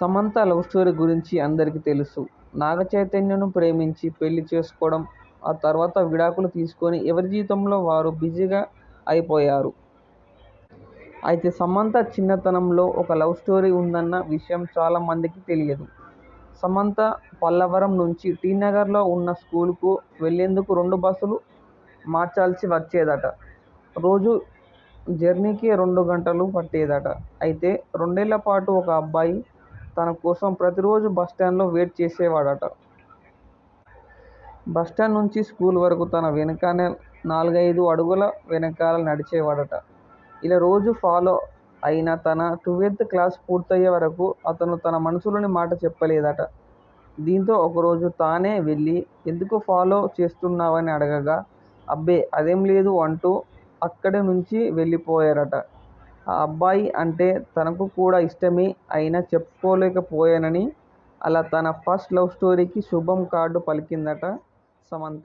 Samantha love story గురించి అందరికీ తెలుసు. నాగ చైతన్యను ప్రేమించి పెళ్ళి చేసుకోవడం, ఆ తర్వాత విడాకులు తీసుకొని ఎవరి జీవితంలో వారు బిజీగా అయిపోయారు. అయితే సమంత చిన్నతనంలో ఒక లవ్ స్టోరీ ఉందన్న విషయం చాలా మందికి తెలియదు. సమంత పల్లవరం నుంచి టీ నగర్లో ఉన్న స్కూల్కు వెళ్ళేందుకు రెండు బస్సులు మార్చాల్సి వచ్చేదట. రోజు జర్నీకి రెండు గంటలు పట్టేదట. అయితే రెండేళ్ళ పాటు ఒక అబ్బాయి తన కోసం ప్రతిరోజు బస్టాండ్లో వెయిట్ చేసేవాడట. బస్టాండ్ నుంచి స్కూల్ వరకు తన వెనుకనే నాలుగైదు అడుగుల వెనకాల నడిచేవాడట. ఇలా రోజు ఫాలో అయిన తన ట్వెల్త్ క్లాస్ పూర్తయ్యే వరకు అతను తన మనసులోని మాట చెప్పలేదట. దీంతో ఒకరోజు తానే వెళ్ళి ఎందుకు ఫాలో చేస్తున్నావని అడగగా అబ్బే అదేం లేదు అంటూ అక్కడి నుంచి వెళ్ళిపోయారట ఆ అబ్బాయి అంటే తనకు కూడా ఇష్టమే అయినా చెప్పుకోలేకపోయానని అలా తన ఫస్ట్ లవ్ స్టోరీకి శుభం కార్డు పలికిందట సమంత.